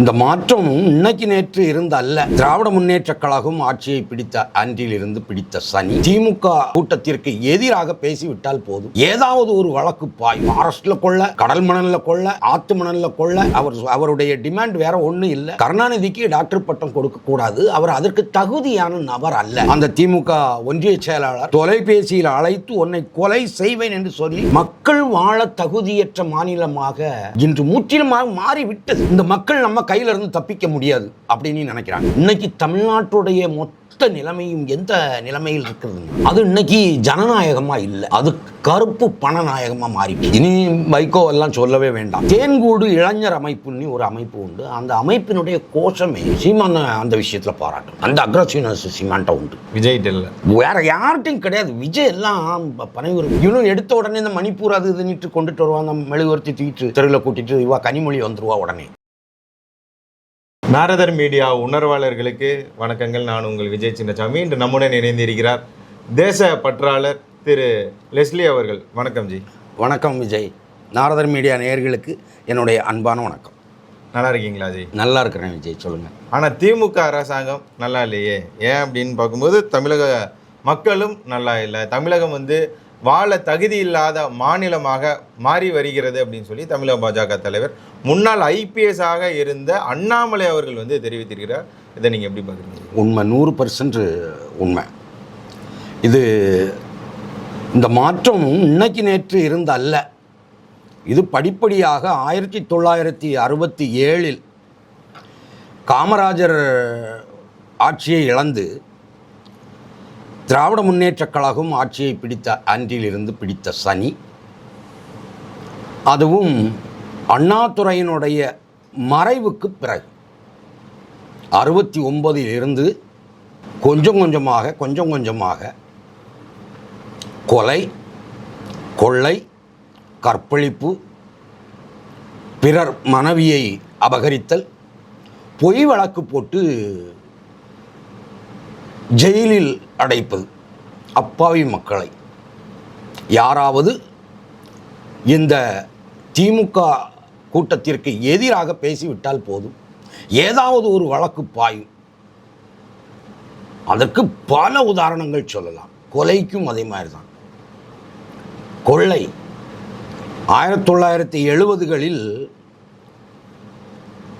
இந்த மாற்றம் இன்னைக்கு நேற்று இருந்த அல்ல திராவிட முன்னேற்ற கழகம் ஆட்சியை பிடித்த அன்றில் இருந்து பிடித்த சனி திமுக கூட்டத்திற்கு எதிராக பேசிவிட்டால் போதும். ஏதாவது ஒரு வழக்கு பாய் ஃபாரஸ்ட்ல கொள்ள கடல் மணல்ல கொள்ள ஆத்து மணல்ல கொள்ள அவர் அவருடைய டிமாண்ட் வேற ஒண்ணு இல்ல. கருணாநிதிக்கு டாக்டர் பட்டம் கொடுக்க கூடாது. அவர் அதற்கு தகுதியான நபர் அல்ல. அந்த திமுக ஒன்றிய செயலாளர் தொலைபேசியில் அழைத்து உன்னை கொலை செய்வேன் என்று சொல்லி மக்கள் வாழ தகுதியற்ற மாநிலமாக இன்று முற்றிலுமாக மாறிவிட்டது. இந்த மக்கள் நம்ம கையில இருந்து தப்பிக்க முடியாது அப்படின்னு நினைக்கிறாங்க. இன்னைக்கு தமிழ்நாட்டுடைய மொத்த நிலைமையும் எந்த நிலைமையில் இருக்குது அது இன்னைக்கு ஜனநாயகமா இல்லை. அது கருப்பு பணநாயகமா மாறிட்டு இனி வைகோ எல்லாம் சொல்லவே வேண்டாம். தேன்கூடு இளைஞர் அமைப்புன்னு ஒரு அமைப்பு உண்டு. அந்த அமைப்பினுடைய கோஷமே சீமான அந்த விஷயத்துல பாராட்டும். அந்த அக்ரஸிவ்னஸ் சீமான்ட்ட உண்டு. விஜய் வேற யார்கிட்டையும் கிடையாது. விஜய் எல்லாம் பனையூர். இவனும் எடுத்த உடனே இந்த மணிப்பூர் அது இதுன்னுட்டு கொண்டுட்டு வருவான். அந்த மெழுகுவர்த்தி தூக்கிட்டு தெருவில் கூட்டிட்டு இவா கனிமொழி வந்துருவா உடனே. நாரதர் மீடியா உணர்வாளர்களுக்கு வணக்கங்கள். நான் உங்கள் விஜய் சின்னசாமி. இன்று நம்முடன் இணைந்திருக்கிறார் தேச பற்றாளர் திரு லெஸ்லி அவர்கள். வணக்கம் ஜி. வணக்கம் விஜய். நாரதர் மீடியா நேயர்களுக்கு என்னுடைய அன்பான வணக்கம். நல்லா இருக்கீங்களா ஜி? நல்லா இருக்கிறேன் விஜய். சொல்லுங்க. ஆனால் திமுக அரசாங்கம் நல்லா இல்லையே? ஏன் அப்படின்னு பார்க்கும்போது தமிழக மக்களும் நல்லா இல்லை. தமிழகம் வந்து வாழ தகுதி இல்லாத மாநிலமாக மாறி வருகிறது அப்படின்னு சொல்லி தமிழக பாஜக தலைவர் முன்னாள் ஐபிஎஸ்ஸாக இருந்த அண்ணாமலை அவர்கள் வந்து தெரிவித்திருக்கிறார். இதை நீங்கள் எப்படி பார்க்குறீங்க? உண்மை நூறு பர்சன்ட் உண்மை. இது இந்த மாற்றம் இன்னைக்கு நேற்று இருந்த அல்ல. இது படிப்படியாக ஆயிரத்தி தொள்ளாயிரத்தி அறுபத்தி ஏழில் காமராஜர் ஆட்சியை இழந்து திராவிட முன்னேற்றக் கழகம் ஆட்சியை பிடித்த ஆண்டிலிருந்து பிடித்த சனி. அதுவும் அண்ணாதுறையினுடைய மறைவுக்கு பிறகு. அறுபத்தி ஒன்பதில் இருந்து கொஞ்சம் கொஞ்சமாக கொஞ்சம் கொஞ்சமாக கொலை கொள்ளை கற்பழிப்பு பிறர் மனைவியை அபகரித்தல் பொய் வழக்கு போட்டு ஜெயிலில் அடைப்பது அப்பாவி மக்களை. யாராவது இந்த திமுக கூட்டத்திற்கு எதிராக பேசிவிட்டால் போதும். ஏதாவது ஒரு வழக்கு பாயும். அதற்கு பல உதாரணங்கள் சொல்லலாம். கொலைக்கும் அதே மாதிரி தான் கொள்ளை. ஆயிரத்தி தொள்ளாயிரத்தி எழுபதுகளில்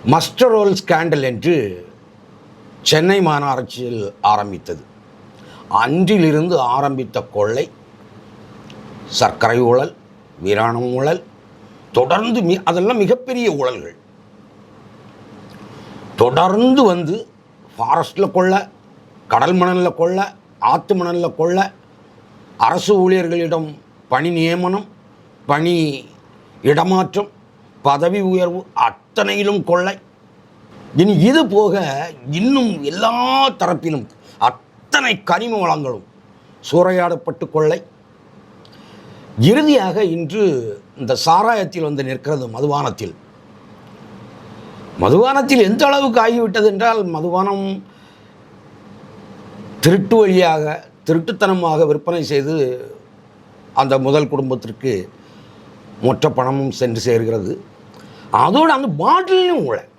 மஸ்டர் ஸ்கேண்டல் என்று சென்னை மாநகராட்சியில் ஆரம்பித்தது. அன்றிலிருந்து ஆரம்பித்த கொள்ளை சர்க்கரை ஊழல் வீராணம் ஊழல் தொடர்ந்து மி அதெல்லாம் மிகப்பெரிய ஊழல்கள். தொடர்ந்து வந்து ஃபாரஸ்ட்டில் கொள்ள கடல் மணலில் கொள்ள ஆற்று மணலில் கொள்ள அரசு ஊழியர்களிடம் பணி நியமனம் பணி இடமாற்றம் பதவி உயர்வு அத்தனையிலும் கொள்ளை. இனி இது போக இன்னும் எல்லா தரப்பிலும் அத்தனை கனிம வளங்களும் சூறையாடப்பட்டு கொள்ளை. இறுதியாக இன்று இந்த சாராயத்தில் வந்து நிற்கிறது மதுபானத்தில். மதுபானத்தில் எந்த அளவுக்கு ஆகிவிட்டது என்றால் மதுபானம் திருட்டு வழியாக திருட்டுத்தனமாக விற்பனை செய்து அந்த முதல் குடும்பத்திற்கு மொத்த பணமும் சென்று சேர்கிறது. அதோடு அந்த பாட்டிலையும் ஊழல்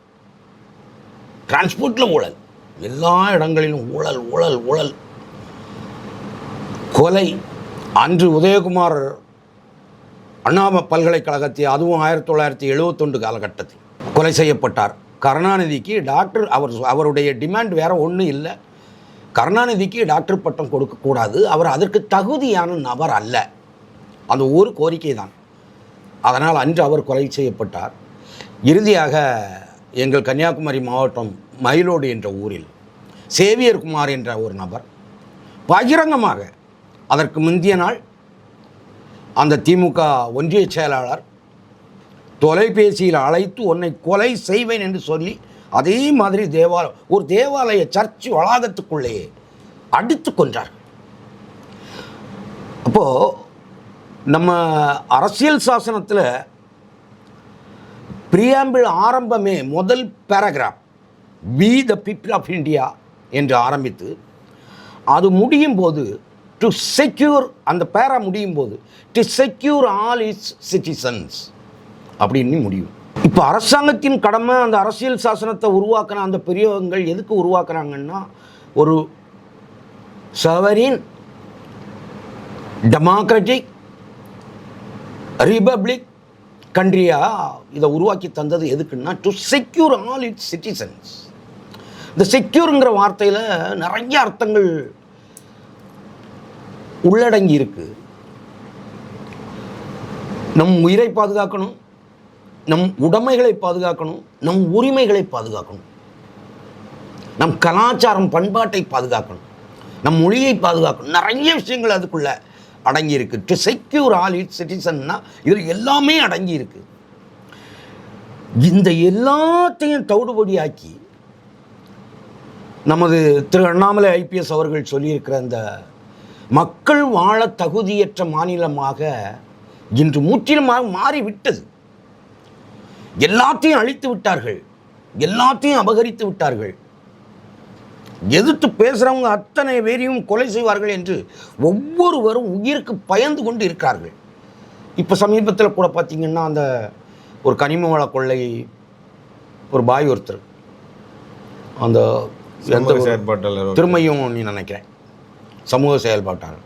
டிரான்ஸ்போர்ட்டில் ஊழல். எல்லா இடங்களிலும் ஊழல் ஊழல் ஊழல். கொலை. அன்று உதயகுமார் அண்ணாம பல்கலைக்கழகத்தை அதுவும் ஆயிரத்தி தொள்ளாயிரத்தி எழுபத்தொன்று காலகட்டத்தில் கொலை செய்யப்பட்டார். கருணாநிதிக்கு டாக்டர் அவர் அவருடைய டிமாண்ட் வேற ஒன்றும் இல்லை. கருணாநிதிக்கு டாக்டர் பட்டம் கொடுக்கக்கூடாது அவர் அதற்கு தகுதியான நபர் அல்ல. அந்த ஒரு கோரிக்கை தான் அதனால் அன்று அவர் கொலை செய்யப்பட்டார். இறுதியாக எங்கள் கன்னியாகுமரி மாவட்டம் மயிலோடு என்ற ஊரில் சேவியர் குமார் என்ற ஒரு நபர் பகிரங்கமாக அதற்கு முந்திய நாள் அந்த திமுக ஒன்றிய செயலாளர் தொலைபேசியில் அழைத்து உன்னை கொலை செய்வேன் என்று சொல்லி அதே மாதிரி தேவாலயம் ஒரு தேவாலய சர்ச் வளாகத்துக்குள்ளேயே அடித்து கொன்றார் அப்போது நம்ம அரசியல் சாசனத்தில் பிரியாம்பிள் ஆரம்பமே முதல் paragraph we the people of India என்று ஆரம்பித்து அது முடியும் போது டு செக்யூர் அந்த பேரா முடியும் போது to secure all its citizens அப்படின்னு முடியும். இப்போ அரசாங்கத்தின் கடமை அந்த அரசியல் சாசனத்தை உருவாக்கின அந்த பெரியவங்கள் எதுக்கு உருவாக்குறாங்கன்னா ஒரு சவரின் டெமோக்ராட்டிக் ரிபப்ளிக் கண்ட்ரியாக இதை உருவாக்கி தந்தது எதுக்குன்னா to secure all its citizens இந்த செக்யூருங்கிற வார்த்தையில் நிறைய அர்த்தங்கள் உள்ளடங்கி இருக்கு. நம் உயிரை பாதுகாக்கணும் நம் உடைமைகளை பாதுகாக்கணும் நம் உரிமைகளை பாதுகாக்கணும். நம் கலாச்சாரம் பண்பாட்டை பாதுகாக்கணும் நம் மொழியை பாதுகாக்கணும். நிறைய விஷயங்கள் அதுக்குள்ளே அடங்கியிருக்கு. டு செக்யூர் ஆல் இட் சிட்டிசன்னா இதில் எல்லாமே அடங்கி இருக்கு இந்த எல்லாத்தையும் தவிடுபடியாக்கி நமது திரு அண்ணாமலை ஐபிஎஸ் அவர்கள் சொல்லியிருக்கிற அந்த மக்கள் வாழ தகுதியற்ற மாநிலமாக இன்று முற்றிலுமாக மாறிவிட்டது. எல்லாத்தையும் அழித்து விட்டார்கள். எல்லாத்தையும் அபகரித்து விட்டார்கள். எதிர்த்து பேசுகிறவங்க அத்தனை பேரையும் கொலை செய்வார்கள் என்று ஒவ்வொருவரும் உயிருக்கு பயந்து கொண்டு இருக்கிறார்கள். இப்போ சமீபத்தில் கூட பார்த்தீங்கன்னா அந்த ஒரு கனிம வள கொள்ளை ஒரு பாய் ஒருத்தர். அந்த எந்த செயற்பாட்டாளர் திரும்பியும் நீ நினைக்கிறேன். சமூக செயல்பாட்டாளர்.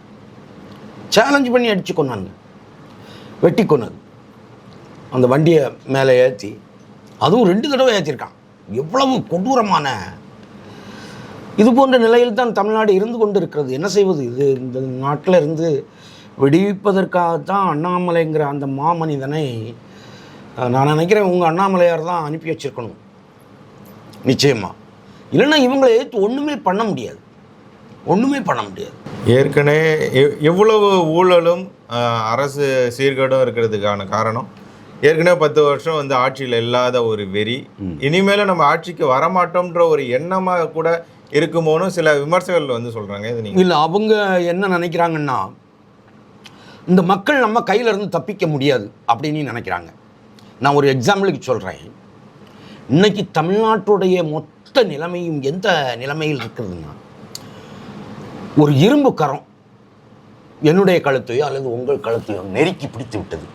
சேலஞ்ச் பண்ணி அடிச்சு கொண்டாங்க வெட்டி கொன்னது அந்த வண்டியை மேலே ஏற்றி அதுவும் ரெண்டு தடவை ஏற்றிருக்கான் எவ்வளவு கொடூரமான இது போன்ற நிலையில் தான் தமிழ்நாடு இருந்து கொண்டு இருக்கிறது என்ன செய்வது? இது இந்த நாட்டில் இருந்து விடுவிப்பதற்காகத்தான் அண்ணாமலைங்கிற அந்த மாமனிதனை நான் நினைக்கிறேன் உங்கள் அண்ணாமலையார் தான் அனுப்பி வச்சிருக்கணும். நிச்சயமாக இல்லைன்னா இவங்களை எதிர்த்து ஒன்றுமே பண்ண முடியாது. ஒன்றுமே பண்ண முடியாது. ஏற்கனவே எவ்- எவ்வளவு ஊழலும் அரசு சீர்கேடும் இருக்கிறதுக்கான காரணம். ஏற்கனவே பத்து வருஷம் வந்து ஆட்சியில் இல்லாத ஒரு வெறி. இனிமேலும் நம்ம ஆட்சிக்கு வரமாட்டோம்ன்ற ஒரு எண்ணமாக கூட இருக்குமோன்னு சில விமர்சகர்கள் வந்து சொல்கிறாங்க இது நீங்கள் இல்லை அவங்க என்ன நினைக்கிறாங்கன்னா இந்த மக்கள் நம்ம கையிலேருந்து தப்பிக்க முடியாது அப்படின்னு நினைக்கிறாங்க. நான் ஒரு எக்ஸாம்பிளுக்கு சொல்கிறேன் இன்னைக்கு தமிழ்நாட்டுடைய மொத்த நிலைமையும் எந்த நிலைமையில் இருக்குதுன்னா ஒரு இரும்பு கரம் என்னுடைய கழுத்தையோ அல்லது உங்கள் கழுத்தையோ நெருக்கி பிடித்து விட்டது.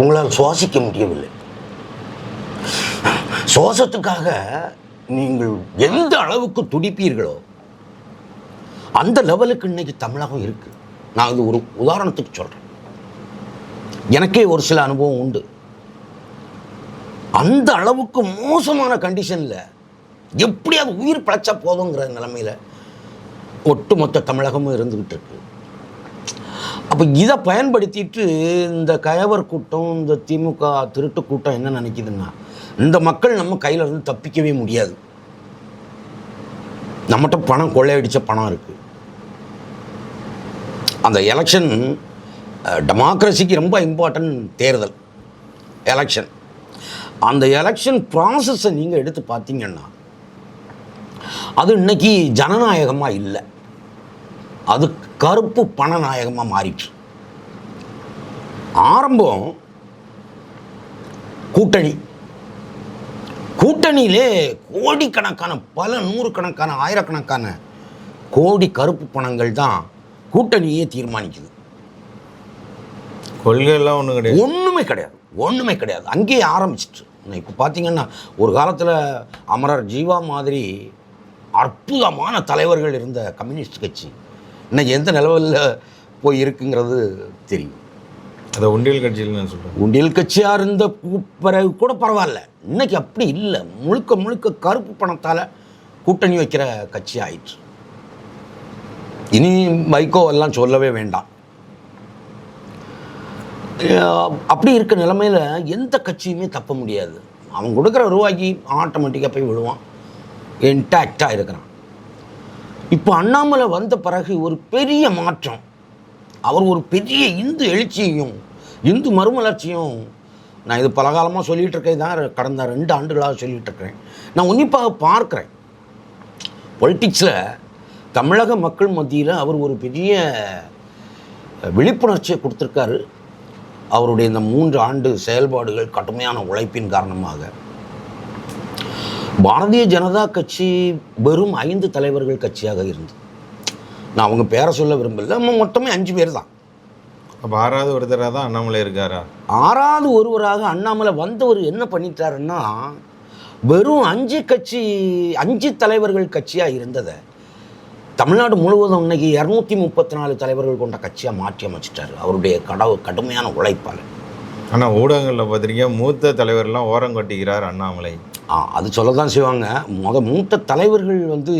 உங்களால் சுவாசிக்க முடியவில்லை. சுவாசத்துக்காக நீங்கள் எந்த அளவுக்கு துடிப்பீர்களோ அந்த லெவலுக்கு இன்னைக்கு தமிழகம் இருக்கு. நான் இது ஒரு உதாரணத்துக்கு சொல்றேன். எனக்கே ஒரு சில அனுபவம் உண்டு. அந்த அளவுக்கு மோசமான கண்டிஷன்ல எப்படியாவது உயிர் பிழைச்சா போதுங்கிற நிலைமையில ஒட்டுமொத்த தமிழகமும் இருந்துகிட்டு இருக்கு. அப்போ இதை பயன்படுத்திட்டு இந்த கயவர் கூட்டம் இந்த திமுக திருட்டு கூட்டம் என்ன நினைக்குதுன்னா இந்த மக்கள் நம்ம கையில் இருந்து தப்பிக்கவே முடியாது. நம்மகிட்ட பணம் கொள்ளையடித்த பணம் இருக்குது அந்த எலெக்ஷன் டெமோக்ரஸிக்கு ரொம்ப இம்பார்ட்டன்ட் தேர்தல். எலெக்ஷன் அந்த எலெக்ஷன் ப்ராசஸை நீங்கள் எடுத்து பார்த்தீங்கன்னா அது இன்னைக்கு ஜனநாயகமாக இல்லை. அது கருப்பு பணநாயகமாக மாறிட்டு. ஆரம்பம் கூட்டணி. கூட்டணியிலே கோடிக்கணக்கான பல நூறுக்கணக்கான ஆயிரக்கணக்கான கோடி கருப்பு பணங்கள் தான் கூட்டணியே தீர்மானிக்குது. கொள்கை எல்லாம் ஒன்றும் கிடையாது. ஒன்றுமே கிடையாது. ஒன்றுமே கிடையாது. அங்கேயே ஆரம்பிச்சிட்டு. இப்போ பார்த்தீங்கன்னா ஒரு காலத்தில் அமரர் ஜீவா மாதிரி அற்புதமான தலைவர்கள் இருந்த கம்யூனிஸ்ட் கட்சி இன்னைக்கு எந்த நிலவில் போய் இருக்குங்கிறது தெரியும். அதை உண்டியல் கட்சியில் நான் உண்டியல் கட்சியாக இருந்த பிறகு கூட பரவாயில்ல. இன்னைக்கு அப்படி இல்லை. முழுக்க முழுக்க கருப்பு பணத்தால் கூட்டணி வைக்கிற கட்சி ஆயிற்று. இனி வைகோ எல்லாம் சொல்லவே வேண்டாம். அப்படி இருக்க நிலமையில எந்த கட்சியுமே தப்ப முடியாது. அவன் கொடுக்குற ரூபாய்க்கு ஆட்டோமேட்டிக்காக போய் விழுவான். இன்டாக்டாக இருக்கிறான். இப்போ அண்ணாமலை வந்த பிறகு ஒரு பெரிய மாற்றம். அவர் ஒரு பெரிய இந்து எழுச்சியையும் இந்து மறுமலர்ச்சியும் நான் இது பலகாலமாக சொல்லிகிட்டு இருக்கேன் தான் கடந்த ரெண்டு ஆண்டுகளாக சொல்லிகிட்டு இருக்கிறேன் நான் உன்னிப்பாக பார்க்குறேன். பொலிட்டிக்ஸில் தமிழக மக்கள் மத்தியில் அவர் ஒரு பெரிய விழிப்புணர்ச்சியை கொடுத்துருக்காரு. அவருடைய இந்த மூன்று ஆண்டு செயல்பாடுகள் கடுமையான உழைப்பின் காரணமாக. பாரதிய ஜனதா கட்சி வெறும் ஐந்து தலைவர்கள் கட்சியாக இருந்தது நான் அவங்க பேரை சொல்ல விரும்பல நம்ம மொத்தமே அஞ்சு பேர் தான். அப்போ ஆறாவது ஒருத்தராக தான் அண்ணாமலை இருக்காரா? ஆறாவது ஒருவராக அண்ணாமலை வந்தவர் என்ன பண்ணிட்டாருன்னா வெறும் அஞ்சு கட்சி அஞ்சு தலைவர்கள் கட்சியாக இருந்ததை தமிழ்நாடு முழுவதும் இன்னைக்கு இரநூத்தி முப்பத்தி நாலு தலைவர்கள் கொண்ட கட்சியாக மாற்றி அமைச்சிட்டாரு. அவருடைய கடவு கடுமையான உழைப்பால் ஆனால் ஊடகங்களில் பார்த்துருக்கீங்க மூத்த தலைவர்லாம் ஓரம் கட்டிக்கிறார் அண்ணாமலை. ஆ அது சொல்ல தான் செய்வாங்க. முத மூத்த தலைவர்கள் வந்து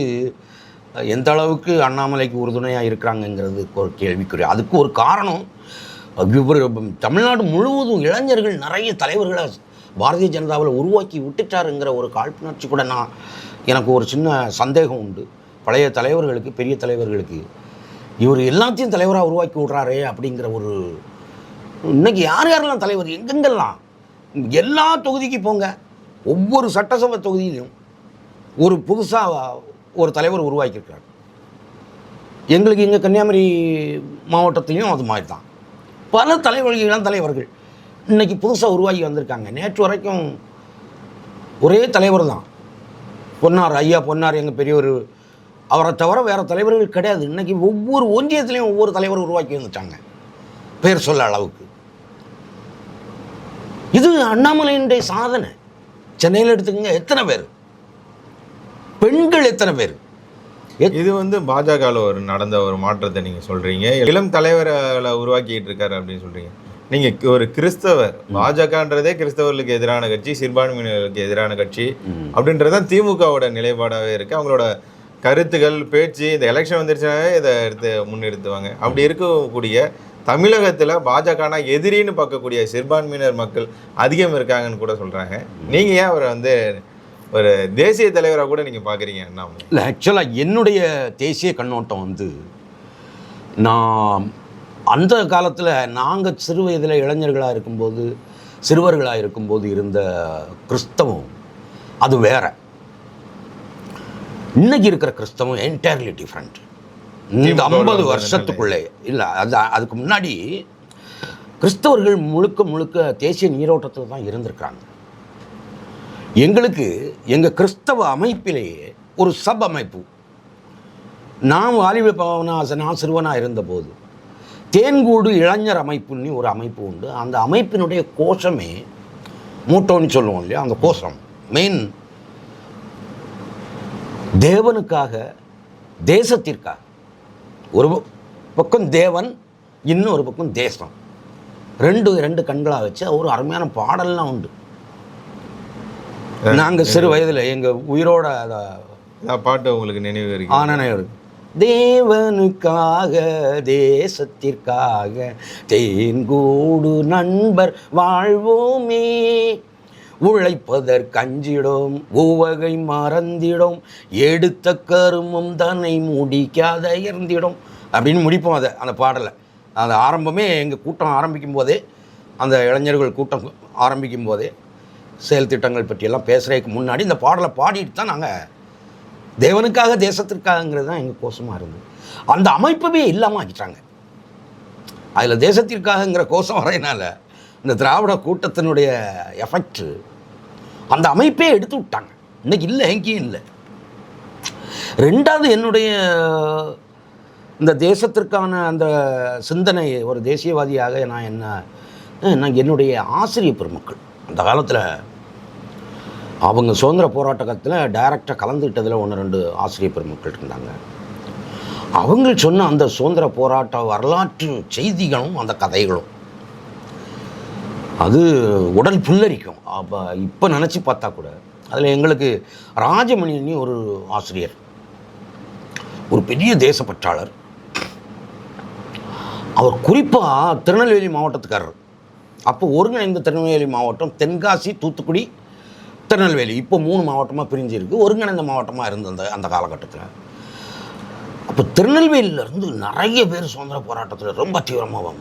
எந்த அளவுக்கு அண்ணாமலைக்கு உறுதுணையாக இருக்கிறாங்கங்கிறது ஒரு கேள்விக்குரிய அதுக்கு ஒரு காரணம் தமிழ்நாடு முழுவதும் இளைஞர்கள் நிறைய தலைவர்களை பாரதிய ஜனதாவில் உருவாக்கி விட்டுட்டாருங்கிற ஒரு காழ்ப்புணர்ச்சி கூட நான் எனக்கு ஒரு சின்ன சந்தேகம் உண்டு. பழைய தலைவர்களுக்கு பெரிய தலைவர்களுக்கு. இவர் எல்லாத்தையும் தலைவராக உருவாக்கி விட்றாரே அப்படிங்கிற ஒரு இன்னைக்கு யார் யாரெல்லாம் தலைவர்? எங்கெங்கெல்லாம்? எல்லா தொகுதிக்கு போங்க. ஒவ்வொரு சட்டசபை தொகுதியிலும் ஒரு புதுசாக ஒரு தலைவர் உருவாக்கியிருக்காரு எங்களுக்கு இங்கே கன்னியாகுமரி மாவட்டத்திலையும் அது மாதிரி தான் பல தலைவர்களான தலைவர்கள். இன்றைக்கி புதுசாக உருவாகி வந்திருக்காங்க. நேற்று வரைக்கும் ஒரே தலைவர் தான். பொன்னார் ஐயா பொன்னார் எங்கள் பெரியவர். அவரை தவிர வேறு தலைவர்கள் கிடையாது. இன்றைக்கி ஒவ்வொரு ஒன்றியத்திலையும் ஒவ்வொரு தலைவர் உருவாக்கி வந்துட்டாங்க. பேர் சொல்ல அளவுக்கு. இது அண்ணாமலையினுடைய சாதனை. சென்னையில் எடுத்துக்கங்க எத்தனை பேர்? பெண்கள் எத்தனை பேர்? இது வந்து பாஜகவில் ஒரு நடந்த ஒரு மாற்றத்தை நீங்கள் சொல்கிறீங்க இளம் தலைவர்களை உருவாக்கிட்டு இருக்காரு அப்படின்னு சொல்கிறீங்க நீங்கள் ஒரு கிறிஸ்தவர் பாஜகன்றதே கிறிஸ்தவர்களுக்கு எதிரான கட்சி சிறுபான்மையினருக்கு எதிரான கட்சி அப்படின்றது தான் திமுகவோட நிலைப்பாடாகவே இருக்குது அவங்களோட கருத்துகள் பேச்சு இந்த எலெக்ஷன் வந்துருச்சுனாவே இதை எடுத்து முன்னிறுத்துவாங்க அப்படி இருக்கக்கூடிய தமிழகத்தில் பாஜகனா எதிரின்னு பார்க்கக்கூடிய சிறுபான்மையினர் மக்கள் அதிகம் இருக்காங்கன்னு கூட சொல்கிறாங்க நீங்கள் ஏன் அவரை வந்து ஒரு தேசிய தலைவராக கூட நீங்கள் பார்க்குறீங்க அண்ணாமலை இல்லை ஆக்சுவலாக என்னுடைய தேசிய கண்ணோட்டம் வந்து நான் அந்த காலத்தில் நாங்கள் சிறு வயதில் இளைஞர்களாக இருக்கும்போது சிறுவர்களாக இருக்கும்போது இருந்த கிறிஸ்தவம் அது வேற. இன்னைக்கு இருக்கிற கிறிஸ்தவம் என்டையர்லி டிஃப்ரெண்ட் இந்த ஐம்பது. வருஷத்துக்குள்ளே இல்லை அது அதுக்கு முன்னாடி கிறிஸ்தவர்கள் முழுக்க முழுக்க தேசிய நீரோட்டத்தில் தான் இருந்திருக்கிறாங்க. எங்களுக்கு எங்கள் கிறிஸ்தவ அமைப்பிலேயே ஒரு சப் அமைப்பு நான் வாலிப பவனாசனா நான் சிறுவனாக இருந்தபோது தேன்கூடு இளைஞர் அமைப்புன்னு ஒரு அமைப்பு உண்டு. அந்த அமைப்பினுடைய கோஷமே மூட்டோன்னு சொல்லுவோம் இல்லையா? அந்த கோஷம். மெயின் தேவனுக்காக தேசத்திற்காக. ஒரு பக்கம் தேவன் இன்னொரு பக்கம் தேசம். ரெண்டு ரெண்டு கண்களாக வச்சு ஒரு அருமையான பாடல்லாம் உண்டு. நாங்கள் சிறு வயதில் எங்கள் உயிரோட அதை பாட்டு உங்களுக்கு நினைவு இருக்கு. ஆனனையர் தேவனுக்காக தேசத்திற்காக தேன்கூடு நண்பர் வாழ்வோமே. உழைப்பதற்கஞ்சிடும் உவகை மறந்திடும் எடுத்த கருமம் தன்னை முடிக்காத இருந்திடும் அப்படின்னு முடிப்போம் அதை அந்த பாடலை. அந்த ஆரம்பமே எங்கள் கூட்டம் ஆரம்பிக்கும் போதே அந்த இளைஞர்கள் கூட்டம் ஆரம்பிக்கும் போதே செயல் திட்டங்கள் பற்றியெல்லாம் பேசுகிறதுக்கு முன்னாடி இந்த பாடலை பாடிட்டு தான் நாங்கள் தேவனுக்காக தேசத்திற்காகங்கிறது தான் எங்கள் கோஷமாக இருந்தது. அந்த அமைப்பவே இல்லாமல் ஆக்கிட்டாங்க. அதில் தேசத்திற்காகங்கிற கோஷம் வரையினால இந்த திராவிட கூட்டத்தினுடைய எஃபெக்ட் அந்த அமைப்பே எடுத்து விட்டாங்க. இன்னைக்கு இல்லை எங்கேயும் இல்லை. ரெண்டாவது என்னுடைய இந்த தேசத்திற்கான அந்த சிந்தனை ஒரு தேசியவாதியாக நான் என்ன நான் என்னுடைய ஆசிரிய பெருமக்கள். அந்த காலத்தில் அவங்க சுதந்திர போராட்டத்தில் டைரக்டாக கலந்துக்கிட்டதில் ஒன்று ரெண்டு ஆசிரியர் பெருமக்கள் இருந்தாங்க. அவங்க சொன்ன அந்த சுதந்திர போராட்ட வரலாற்று செய்திகளும் அந்த கதைகளும் அது உடல் புல்லரிக்கும். அப்போ இப்போ நினச்சி பார்த்தா கூட அதில் எங்களுக்கு ராஜமணினி ஒரு ஆசிரியர் ஒரு பெரிய தேசப்பற்றாளர் அவர் குறிப்பாக திருநெல்வேலி மாவட்டத்துக்காரர். அப்போ ஒருங்கிணைந்த திருநெல்வேலி மாவட்டம் தென்காசி தூத்துக்குடி திருநெல்வேலி இப்போ மூணு மாவட்டமாக பிரிஞ்சிருக்கு ஒருங்கிணைந்த மாவட்டமாக இருந்த அந்த அந்த காலகட்டத்தில். அப்போ திருநெல்வேலியிலேருந்து நிறைய பேர் சுதந்திர போராட்டத்தில் ரொம்ப தீவிரமாக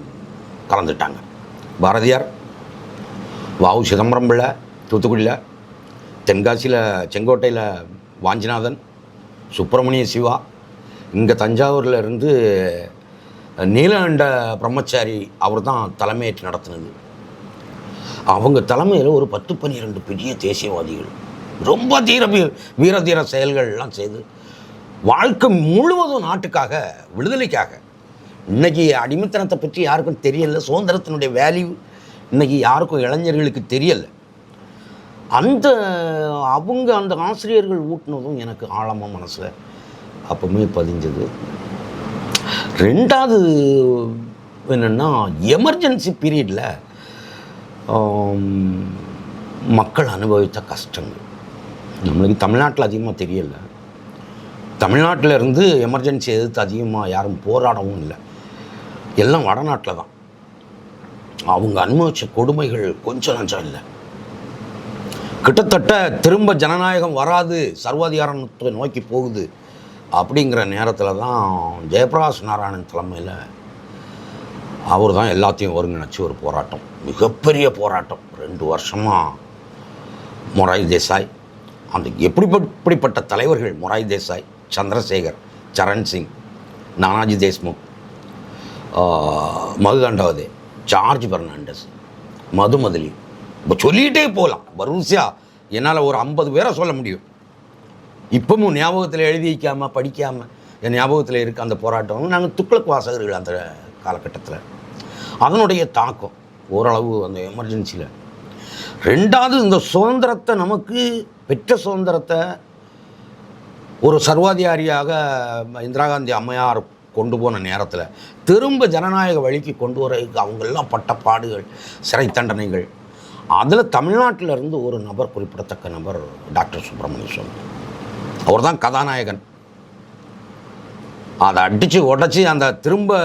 கலந்துட்டாங்க. பாரதியார் வாவு சிதம்பரம் பிள்ளை தூத்துக்குடியில் தென்காசியில் செங்கோட்டையில் வாஞ்சிநாதன் சுப்பிரமணிய சிவா இங்கே தஞ்சாவூரில் இருந்து நீலகண்ட பிரம்மச்சாரி அவர் தான் தலைமையேற்று நடத்தினது. அவங்க தலைமையில் ஒரு பத்து பன்னிரெண்டு பெரிய தேசியவாதிகள் ரொம்ப தீர வீ- வீர தீர செயல்கள்லாம் செய்து வாழ்க்கை முழுவதும் நாட்டுக்காக விடுதலைக்காக. இன்னைக்கு அடிமைத்தனத்தை பற்றி யாருக்கும் தெரியல சுதந்திரத்தினுடைய வேல்யூ இன்றைக்கி யாருக்கும் இளைஞர்களுக்கு தெரியலை. அந்த அவங்க அந்த ஆசிரியர்கள் ஊட்டினதும் எனக்கு ஆழமாக மனசில் அப்பவுமே பதிஞ்சது. ரெண்டாவது என்னென்னா எமர்ஜென்சி பீரியடில் மக்கள் அனுபவித்த கஷ்டங்கள். நம்மளுக்கு தமிழ்நாட்டில் அதிகமாக தெரியல. தமிழ்நாட்டில் இருந்து எமர்ஜென்சி எதிர்த்து அதிகமாக யாரும் போராடவும் இல்லை. எல்லாம் வடநாட்டில் தான். அவங்க அனுபவித்த கொடுமைகள் கொஞ்சம் நஞ்சம் இல்லை. கிட்டத்தட்ட திரும்ப ஜனநாயகம் வராது சர்வாதிகாரத்தை நோக்கி போகுது அப்படிங்கிற நேரத்தில் தான் ஜெயபிரகாஷ் நாராயணன் தலைமையில் அவர் தான் எல்லாத்தையும் ஒருங்கிணைச்சு ஒரு போராட்டம். மிகப்பெரிய போராட்டம். ரெண்டு வருஷமாக மொராய் தேசாய் அந்த எப்படிப்பட்ட தலைவர்கள் மொராய் தேசாய் சந்திரசேகர் சரண் சிங் நானாஜி தேஷ்முக் ஆஹ், ஜார்ஜ் பெர்னாண்டஸ் மதுமதிலி இப்போ சொல்லிகிட்டே போகலாம் வரிசையாக என்னால் ஒரு ஐம்பது பேரை சொல்ல முடியும். இப்பவும் ஞாபகத்தில் எழுதி வைக்காமல் படிக்காமல் என் ஞாபகத்தில் இருக்க அந்த போராட்டம் நாங்கள் துக்ளக் வாசகர்கள் அந்த காலகட்டத்தில். அதனுடைய தாக்கம் ஓரளவு அந்த எமர்ஜென்சியில் ரெண்டாவது இந்த சுதந்திரத்தை நமக்கு பெற்ற சுதந்திரத்தை ஒரு சர்வாதிகாரியாக இந்திரா காந்தி அம்மையார் கொண்டு போன நேரத்தில் திரும்ப ஜனநாயக வழிக்கு கொண்டு வரதுக்கு அவங்கெல்லாம் பட்ட பாடுகள் சிறை தண்டனைகள். அதில் தமிழ்நாட்டில் இருந்து ஒரு நபர் குறிப்பிடத்தக்க நபர் டாக்டர் சுப்பிரமணிய சுவாமி. அவர் தான் கதாநாயகன். அதை அடித்து உடச்சி அந்த திரும்ப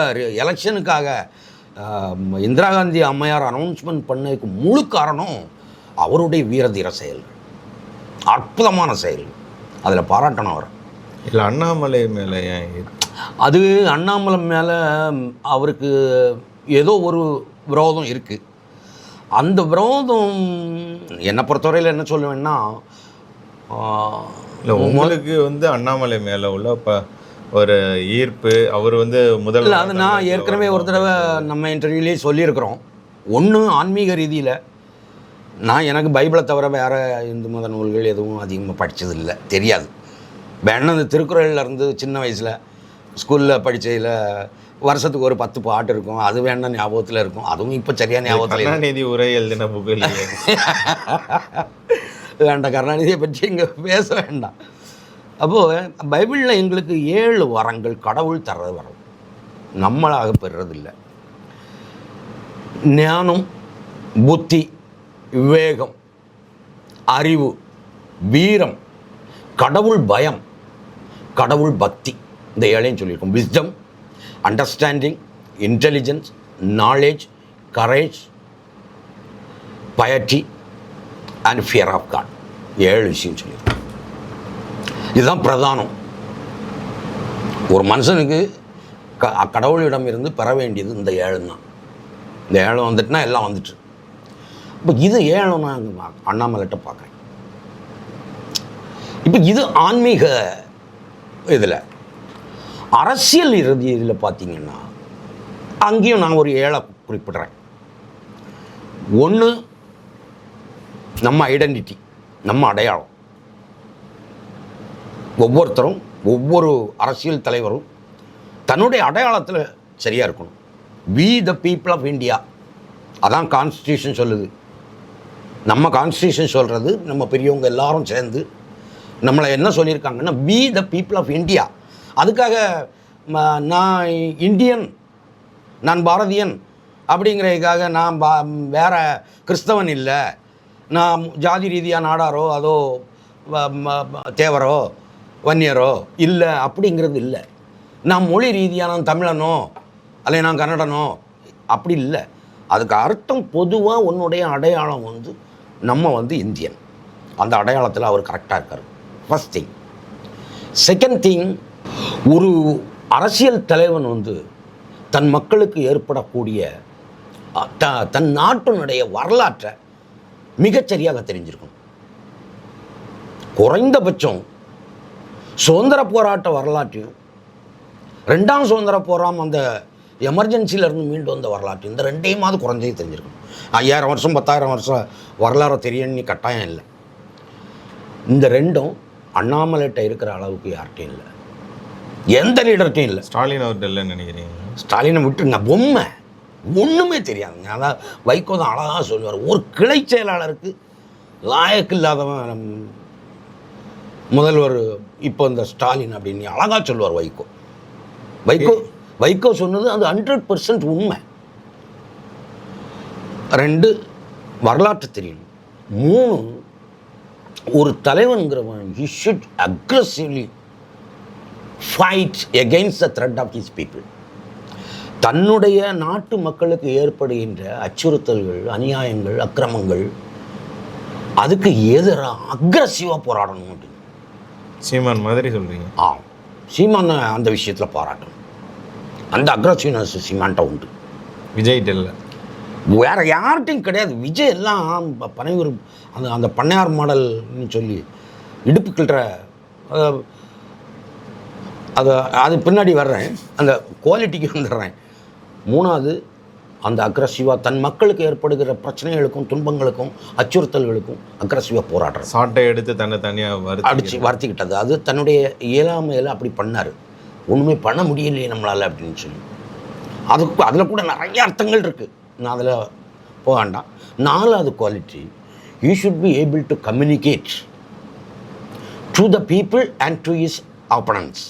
எலெக்ஷனுக்காக இந்திரா காந்தி அம்மையார் அனௌன்ஸ்மெண்ட் பண்ணதுக்கு முழு காரணம் அவருடைய வீரதீர செயல்கள். அற்புதமான செயல் அதில் பாராட்டணும் அவர். இல்லை அண்ணாமலை மேலே? அது அண்ணாமலை மேலே அவருக்கு ஏதோ ஒரு விரோதம் இருக்குது அந்த விரோதம் என்னை பொறுத்தவரையில் என்ன சொல்லுவேன்னா இல்லை உங்களுக்கு வந்து அண்ணாமலை மேலே உள்ள இப்போ ஒரு ஈர்ப்பு அவர் வந்து முதல் இல்லை அது நான் ஏற்கனவே ஒரு தடவை நம்ம இன்டர்வியூலேயே சொல்லியிருக்கிறோம். ஒன்று ஆன்மீக ரீதியில் நான் எனக்கு பைபிளை தவிர வேறு இந்து மத நூல்கள் எதுவும் அதிகமாக படித்ததில்லை தெரியாது. வேணா இந்த திருக்குறள்ல இருந்து சின்ன வயசில் ஸ்கூலில் படிச்சதுல வருஷத்துக்கு ஒரு பத்து பாட்டு இருக்கும். அது வேணா ஞாபகத்தில் இருக்கும். அதுவும் இப்போ சரியாக ஞாபகத்தில். கருணாநிதி உரை எழுதின புக்கு வேண்டாம் கருணாநிதியை பற்றி இங்கே பேச வேண்டாம். அப்போது பைபிளில் எங்களுக்கு ஏழு வரங்கள் கடவுள் தர்றது வரம் நம்மளாக பெறுறதில்லை. ஞானம் புத்தி விவேகம் அறிவு வீரம் கடவுள் பயம் கடவுள் பக்தி இந்த ஏழையும் சொல்லியிருக்கோம். Wisdom understanding intelligence knowledge courage piety and fear of God ஏழு விஷயம் சொல்லியிருக்கோம். இதுதான் பிரதானம். ஒரு மனுஷனுக்கு க கடவுளிடம் இருந்து பெற வேண்டியது இந்த ஏழம் தான் இந்த ஏழம் வந்துட்டுனா எல்லாம் வந்துட்டு. இப்போ இது ஏழம் நான் அண்ணாமலைகிட்ட பார்க்குறேன் இப்போ இது ஆன்மீக இதில். அரசியல் இறுதியில் பார்த்தீங்கன்னா அங்கேயும் நான் ஒரு ஏழை குறிப்பிடுறேன். ஒன்று நம்ம ஐடென்டிட்டி நம்ம அடையாளம். ஒவ்வொருத்தரும் ஒவ்வொரு அரசியல் தலைவரும் தன்னுடைய அடையாளத்தில் சரியாக இருக்கணும். We the people of India அதான் கான்ஸ்டியூஷன் சொல்லுது. நம்ம கான்ஸ்டியூஷன் சொல்கிறது நம்ம பெரியவங்க எல்லாரும் சேர்ந்து நம்மளை என்ன சொல்லியிருக்காங்கன்னா we the people of India அதுக்காக நான் இந்தியன் நான் பாரதியன் அப்படிங்கிறதுக்காக நான் பா வேற கிறிஸ்தவன் இல்லை. நான் ஜாதி ரீதியாக நாடாரோ அதோ வ- தேவரோ வன்னியரோ? இல்லை அப்படிங்கிறது இல்லை. நான் மொழி ரீதியான தமிழனோ அல்ல நான் கன்னடனோ? அப்படி இல்லை. அதுக்கு அர்த்தம் பொதுவாக உன்னுடைய அடையாளம் வந்து நம்ம வந்து இந்தியன். அந்த அடையாளத்தில் அவர் கரெக்டாக இருக்கார். ஃபஸ்ட் திங் செகண்ட் திங் ஒரு அரசியல் தலைவன் வந்து தன் மக்களுக்கு ஏற்படக்கூடிய த தன் நாட்டினுடைய வரலாற்றை மிகச்சரியாக தெரிஞ்சிருக்கணும். குறைந்தபட்சம் சுதந்திர போராட்ட வரலாற்றையும் ரெண்டாம் சுதந்திர போராம் அந்த எமர்ஜென்சியிலேருந்து மீண்டு வந்த வரலாற்று இந்த ரெண்டையுமாவது குறைஞ்சது தெரிஞ்சிருக்கணும். ஐயாயிரம் வருஷம் பத்தாயிரம் வருஷம் வரலாறு தெரியணும்னு கட்டாயம் இல்லை. இந்த ரெண்டும் அண்ணாமலைட்ட இருக்கிற அளவுக்கு யார்கிட்டையும் இல்லை. எந்த லீடர்ட்டையும் இல்லை. ஸ்டாலின் அவர்கிட்ட இல்லைன்னு நினைக்கிறீங்க ஸ்டாலினை விட்டுருங்க பொம்மை. ஒன்றுமே தெரியாதுங்க அதான் வைகோ தான் அழகாக சொல்லுவார். ஒரு கிளை செயலாளருக்கு லாயக்கு இல்லாதவன் முதல்வர் இப்போ இந்த ஸ்டாலின் அப்படின்னு அழகாக சொல்லுவார் வைகோ. வைகோ வைகோ சொன்னது அது ஹண்ட்ரட் பர்சன்ட் உண்மை. ரெண்டு வரலாற்று தெரியணும் மூணு ஒரு தலைவன்கிறவன் he should aggressively fight against the threat of his people தன்னுடைய நாட்டு மக்களுக்கு ஏற்படுகின்ற அச்சுறுத்தல்கள் அநியாயங்கள் அக்கிரமங்கள் அதுக்கு எதிராக அக்ரஸிவாக போராடணும் அப்படின்னு சீமான் மாதிரி சொல்றீங்க. ஆ சீமான அந்த விஷயத்தில் பாராட்டணும் அந்த அக்ரஸிவ்னஸ் சீமான்ட்ட உண்டு. விஜய்கிட்ட இல்லை. வேற யார்கிட்டையும் கிடையாது. விஜய் எல்லாம் பனையூர் அந்த அந்த பண்ணையார் மாடல்னு சொல்லி இடுப்பு கிள்ற அது அது பின்னாடி வர்றேன். அந்த குவாலிட்டிக்கு வந்துடுறேன். மூணாவது அந்த அக்ரஸிவாக தன் மக்களுக்கு ஏற்படுகிற பிரச்சனைகளுக்கும் துன்பங்களுக்கும் அச்சுறுத்தல்களுக்கும் அக்ரஸிவாக போராடுறது சாட்டை எடுத்து தன்னை தனியாக அடித்து வருத்திக்கிட்டது. அது தன்னுடைய இயலாமையில் அப்படி பண்ணார். ஒன்றுமே பண்ண முடியலையே நம்மளால் அப்படின்னு சொல்லி. அதுக்கு அதில் கூட நிறைய அர்த்தங்கள் இருக்குது நான் அதில் போக வேண்டாம். நாலாவது quality you should be able to communicate to the people and to his opponents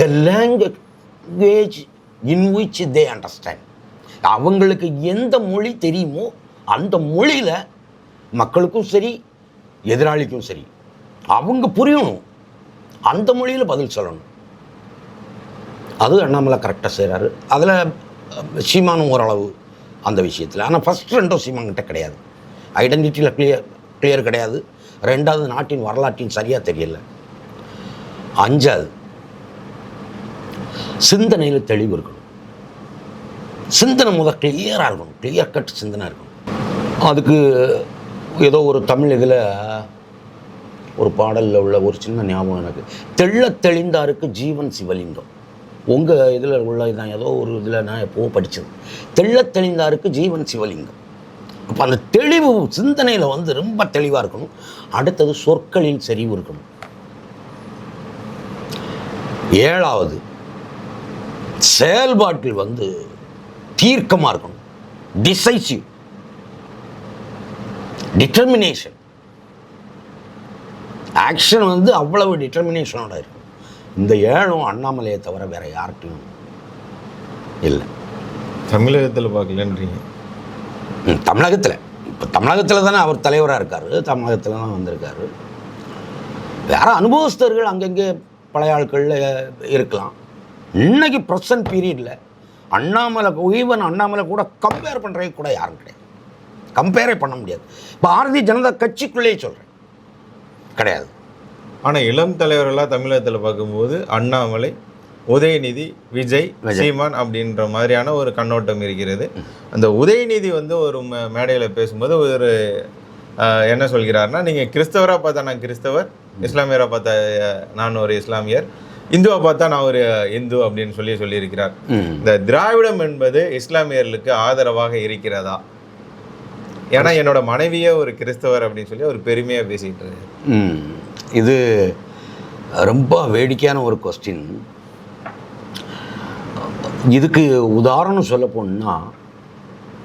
the language in which they understand அவங்களுக்கு எந்த மொழி தெரியுமோ அந்த மொழியில் மக்களுக்கும் சரி எதிராளிக்கும் சரி அவங்க புரியணும். அந்த மொழியில் பதில் சொல்லணும். அது அண்ணாமலை கரெக்டாக செய்கிறாரு அதில் சீமானும் ஓரளவு அந்த விஷயத்தில். ஆனால் ஃபஸ்ட் ரெண்டும் சீமான்கிட்ட கிடையாது. ஐடென்டிட்டியில் கிளியர் கிளியர் கிடையாது. ரெண்டாவது நாட்டின் வரலாற்றின் சரியாக தெரியல. அஞ்சாவது சிந்தனையில் தெளிவு இருக்கணும். சிந்தனை முதல் கிளியராக இருக்கணும். கிளியர் கட் சிந்தனை இருக்கணும். அதுக்கு ஏதோ ஒரு தமிழ் இதில் ஒரு பாடலில் உள்ள ஒரு சின்ன ஞாபகம் எனக்கு. தெள்ளத் தெளிந்தாருக்கு ஜீவன் சிவலிங்கம். உங்கள் இதில் உள்ள இதான் ஏதோ ஒரு இதில் நான் எப்போ படித்தது தெள்ள தெளிந்தாருக்கு ஜீவன் சிவலிங்கம். அப்போ அந்த தெளிவு சிந்தனையில் வந்து ரொம்ப தெளிவாக இருக்கணும். அடுத்தது சொற்களில் செறிவு இருக்கணும். ஏழாவது செயல்பாட்டில் வந்து தீர்க்கமாக இருக்கணும். டிசைசிவ் டிட்டர்மினேஷன் ஆக்ஷன் வந்து அவ்வளவு டிட்டர்மினேஷனோட இருக்கும். இந்த ஏழும் அண்ணாமலையை தவிர வேற யார்கிட்டையும் இல்லை. தமிழகத்தில் பார்க்கலன்றீங்க. தமிழகத்தில். இப்போ தமிழகத்தில் தானே அவர் தலைவராக இருக்கார். தமிழகத்தில் தான் வந்திருக்காரு. வேற அனுபவஸ்தர்கள் அங்கங்கே பழைய ஆட்களில் இருக்கலாம். இன்னைக்கு ப்ரெசன்ட் பீரியடில் அண்ணாமலை ஈவன் அண்ணாமலை கூட கம்பேர் பண்ணுறதுக்கு கூட யாரும் கிடையாது. கம்பேரே பண்ண முடியாது. பாரதிய ஜனதா கட்சிக்குள்ளேயே சொல்கிறேன் கிடையாது. ஆனால் இளம் தலைவர்களாக தமிழகத்தில் பார்க்கும்போது அண்ணாமலை உதயநிதி விஜய். சீமான் அப்படின்ற மாதிரியான ஒரு கண்ணோட்டம் இருக்கிறது. அந்த உதயநிதி வந்து ஒரு மேடையில் பேசும்போது ஒரு என்ன சொல்கிறாருன்னா நீங்கள் கிறிஸ்தவராக பார்த்தா நான் கிறிஸ்தவர் இஸ்லாமியராக பார்த்தா நான் ஒரு இஸ்லாமியர். இந்துவை பார்த்தா நான் ஒரு இந்து அப்படின்னு சொல்லி சொல்லியிருக்கிறார். இந்த திராவிடம் என்பது இஸ்லாமியர்களுக்கு ஆதரவாக இருக்கிறதா? ஏன்னா என்னோட மனைவியே ஒரு கிறிஸ்தவர் அப்படின்னு சொல்லி ஒரு பெருமையாக பேசிட்டு இருக்காரு. இது ரொம்ப வேடிக்கையான ஒரு கொஸ்டின் இதுக்கு உதாரணம் சொல்ல போனா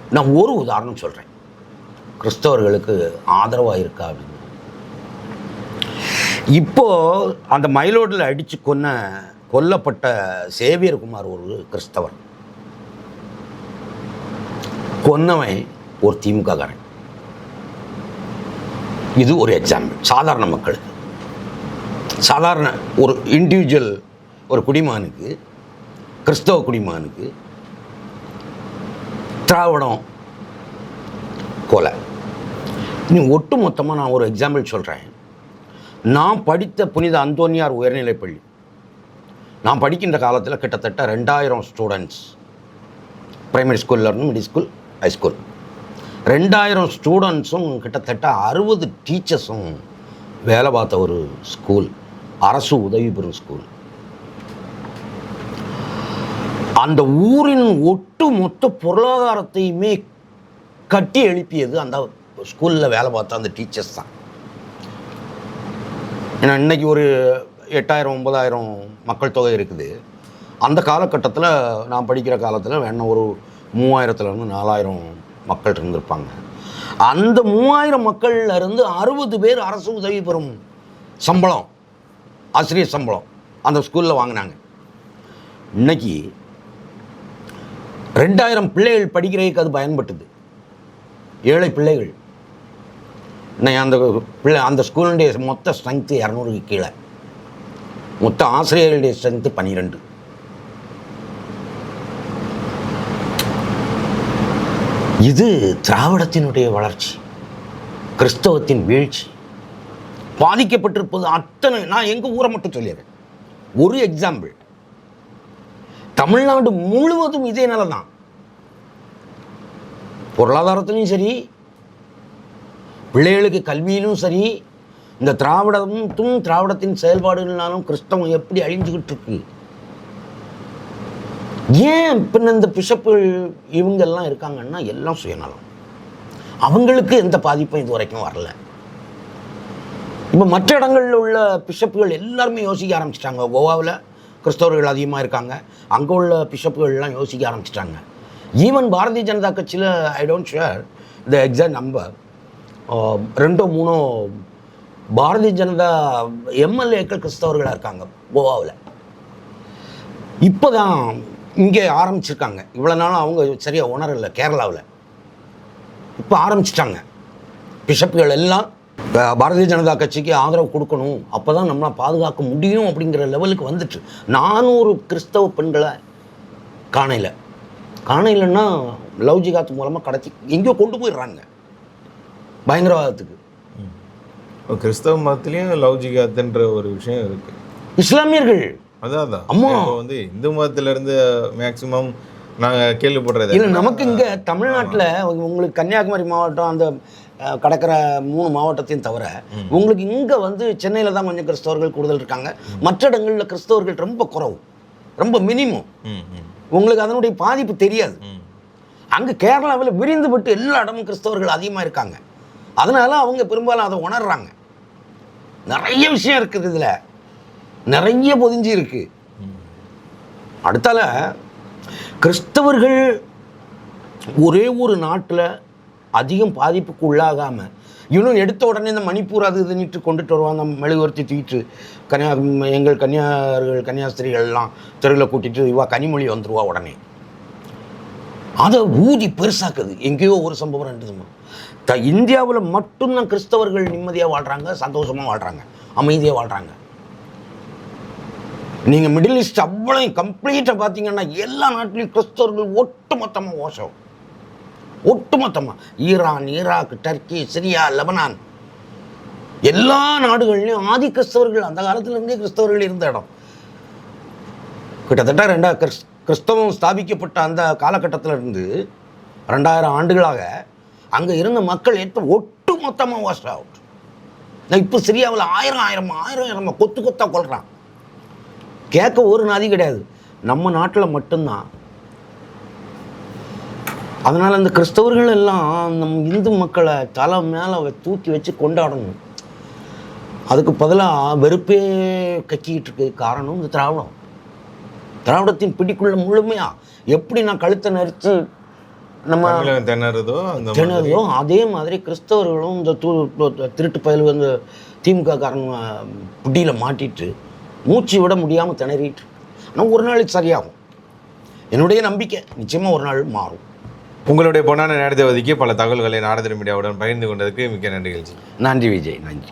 நான் ஒரு உதாரணம் சொல்கிறேன் கிறிஸ்தவர்களுக்கு ஆதரவாக இருக்கா அப்படின்னு. இப்போ அந்த மயிலோடில் அடித்து கொன்ன கொல்லப்பட்ட சேவியர் குமார் ஒரு கிறிஸ்தவர். கொன்னவன் ஒரு திமுககாரன். இது ஒரு எக்ஸாம்பிள் சாதாரண மக்களுக்கு. சாதாரண ஒரு இண்டிவிஜுவல் ஒரு குடிமகனுக்கு கிறிஸ்தவ குடிமகனுக்கு திராவிடம் கொலை. நீ ஒட்டு மொத்தமாக நான் ஒரு எக்ஸாம்பிள் சொல்கிறேன் நான் படித்த புனித அந்தோனியார் உயர்நிலைப்பள்ளி. நான் படிக்கின்ற காலத்தில் கிட்டத்தட்ட ரெண்டாயிரம் ஸ்டூடெண்ட்ஸ் பிரைமரி ஸ்கூல்லேருந்து மிடில் ஸ்கூல் ஹைஸ்கூல் ரெண்டாயிரம் ஸ்டூடெண்ட்ஸும் கிட்டத்தட்ட அறுபது டீச்சர்ஸும் வேலை பார்த்த ஒரு ஸ்கூல் அரசு உதவி பெறும் ஸ்கூல் அந்த ஊரின் ஒட்டு மொத்த பொருளாதாரத்தையுமே கட்டி எழுப்பியது அந்த ஸ்கூலில் வேலை பார்த்த அந்த டீச்சர்ஸ் தான். ஏன்னா இன்னைக்கு ஒரு எட்டாயிரம் ஒன்பதாயிரம் மக்கள் தொகை இருக்குது. அந்த காலகட்டத்தில் நான் படிக்கிற காலத்தில் வேணும் ஒரு மூவாயிரத்துலேருந்து நாலாயிரம் மக்கள் இருந்திருப்பாங்க. அந்த மூவாயிரம் மக்கள்ல இருந்து அறுபது பேர் அரசு உதவி பெறும் சம்பளம் ஆசிரியர் சம்பளம் அந்த ஸ்கூலில் வாங்கினாங்க. இன்னைக்கு ரெண்டாயிரம் பிள்ளைகள் படிக்கிறதுக்கு அது பயன்பட்டுது. ஏழை பிள்ளைகள். நான் அந்த பிள்ளை அந்த ஸ்கூலுடைய மொத்த ஸ்ட்ரென்த்து இரநூறுக்கு கீழே. மொத்த ஆசிரியர்களுடைய ஸ்ட்ரென்த்து பன்னிரெண்டு இது திராவிடத்தினுடைய வளர்ச்சி கிறிஸ்தவத்தின் வீழ்ச்சி. பாதிக்கப்பட்டிருப்பது அத்தனை நான் எங்கள் ஊரை மட்டும் சொல்லிடுறேன். ஒரு எக்ஸாம்பிள் தமிழ்நாடு முழுவதும் இதே நிலை தான் பொருளாதாரத்திலையும் சரி பிள்ளைகளுக்கு கல்வியிலும் சரி இந்த திராவிடமும் திராவிடத்தின் செயல்பாடுகள்னாலும் கிறிஸ்தவம் எப்படி அழிஞ்சுக்கிட்டு இருக்கு? ஏன் பின்ன இந்த பிஷப்புகள் இவங்கெல்லாம் இருக்காங்கன்னா எல்லாம் சுயநலம். அவங்களுக்கு எந்த பாதிப்பும் இது வரைக்கும் வரல. இப்போ மற்ற இடங்களில் உள்ள பிஷப்புகள் எல்லாருமே யோசிக்க ஆரம்பிச்சிட்டாங்க. கோவாவில் கிறிஸ்தவர்கள் அதிகமாக இருக்காங்க. அங்கே உள்ள பிஷப்புகள்லாம் யோசிக்க ஆரம்பிச்சிட்டாங்க. ஈவன் பாரதிய ஜனதா கட்சியில் I don't share the exact number ரெண்டோ மூணோ பாரதிய ஜனதா எம்எல்ஏக்கள் கிறிஸ்தவர்களாக இருக்காங்க கோவாவில். இப்போ தான் இங்கே ஆரம்பிச்சிருக்காங்க. இவ்வளோ நாளும் அவங்க சரியாக உணரலை கேரளாவில். இப்போ ஆரம்பிச்சிட்டாங்க. பிஷப்புகள் எல்லாம் பாரதிய ஜனதா கட்சிக்கு ஆதரவு கொடுக்கணும். அப்போ தான் நம்மளால் பாதுகாக்க முடியும் அப்படிங்கிற லெவலுக்கு வந்துட்டு நானூறு கிறிஸ்தவ பெண்களை காணையில். காணையிலன்னா லவ் ஜிகாத் மூலமாக கடத்தி எங்கேயோ கொண்டு போயிடுறாங்க. பயங்கரவாதத்துக்கு. கிறிஸ்தவ மதத்துலேயும் லவ் ஜிகாத்துன்ற ஒரு விஷயம் இருக்கு. இஸ்லாமியர்கள். அதான் அதான். அம்மா. வந்து இந்து மதத்துல இருந்து மேக்சிமம் நாங்க கேள்விப்படுறது இல்லை நமக்கு இங்கே தமிழ்நாட்டில் உங்களுக்கு கன்னியாகுமரி மாவட்டம் அந்த கடற்கரை மூணு மாவட்டத்தையும் தவிர உங்களுக்கு இங்கே வந்து சென்னையில் தான் கொஞ்சம் கிறிஸ்தவர்கள் கூடுதல் இருக்காங்க. மற்ற இடங்களில் கிறிஸ்தவர்கள் ரொம்ப குறவு. ரொம்ப மினிமம் உங்களுக்கு அதனுடைய பாதிப்பு தெரியாது. அங்கே கேரளாவில் விரிந்து விட்டு எல்லா இடமும் கிறிஸ்தவர்கள் அதிகமாக இருக்காங்க. அதனால அவங்க பெரும்பாலும் அதை உணர்றாங்க. நிறைய விஷயம் இருக்குது இதில். நிறைய பொதிஞ்சு இருக்கு. அடுத்தால கிறிஸ்தவர்கள் ஒரே ஒரு நாட்டில் அதிகம் பாதிப்புக்கு உள்ளாகாமல் இன்னும் எடுத்த உடனே இந்த மணிப்பூர் அது இதுன்னுட்டு கொண்டுட்டு வருவாங்க மெழுகுவர்த்தி தூக்கிட்டு கன்னியா எங்கள் கன்னியார்கள் கன்னியாஸ்திரிகள்லாம் தெருவில் கூட்டிட்டு இவா கனிமொழி வந்துருவா உடனே. அதை ஊதி பெருசாக்குது. எங்கேயோ ஒரு சம்பவம் ரெண்டு சம்பவம். த இந்தியாவில் மட்டும்தான் கிறிஸ்தவர்கள் நிம்மதியாக வாழ்கிறாங்க சந்தோஷமாக வாழ்கிறாங்க அமைதியாக வாழ்கிறாங்க நீங்கள் மிடில் ஈஸ்ட் அவ்வளோ கம்ப்ளீட்டாக பார்த்தீங்கன்னா எல்லா நாட்டிலையும் கிறிஸ்தவர்கள் ஒட்டுமொத்தமாக மோசம். ஒட்டுமொத்தமாக Iran Iraq Turkey Syria Lebanon. எல்லா நாடுகள்லையும் ஆதி கிறிஸ்தவர்கள் அந்த காலத்திலிருந்தே கிறிஸ்தவர்கள் இருந்த இடம். கிட்டத்தட்ட ரெண்டா கிறிஸ் கிறிஸ்தவம் ஸ்தாபிக்கப்பட்ட அந்த காலகட்டத்தில் இருந்து ரெண்டாயிரம் ஆண்டுகளாக அங்கே இருந்த மக்கள் எத்த ஒட்டு மொத்தமாக வாஸ்ட் அவுட் நான் இப்போ சிரியாவில் ஆயிரம் ஆயிரம் ஆயிரம் ஆயிரம் கொத்து கொத்தாக கொள்கிறான் கேட்க ஒரு நாதி கிடையாது. நம்ம நாட்டில் மட்டும்தான். அதனால் அந்த கிறிஸ்தவர்கள் எல்லாம் நம் இந்து மக்களை தலை மேலே தூக்கி வச்சு கொண்டாடணும். அதுக்கு பதிலாக வெறுப்பே கக்கிக்கிட்டு இருக்க காரணம் இந்த திராவிடம். திராவிடத்தின் பிடிக்குள்ள முழுமையாக எப்படி நான் கழுத்தை நெரிச்சு நம்ம திணறுதோ. திணறதோ அதே மாதிரி கிறிஸ்தவர்களும் இந்த தூ திருட்டு பயல் வந்து திமுக காரங்க பிடியில் மாட்டிட்டு மூச்சு விட முடியாமல் திணறிட்டு ஆனால் ஒரு நாளைக்கு சரியாகும். என்னுடைய நம்பிக்கை நிச்சயமாக ஒரு நாள் மாறும். உங்களுடைய பொன்னான நேரத்தை ஒதுக்கி பல தகவல்களை நாடக மீடியாவுடன் பகிர்ந்து கொண்டதுக்கு மிக்க நன்றிகள் நன்றி விஜய் நன்றி.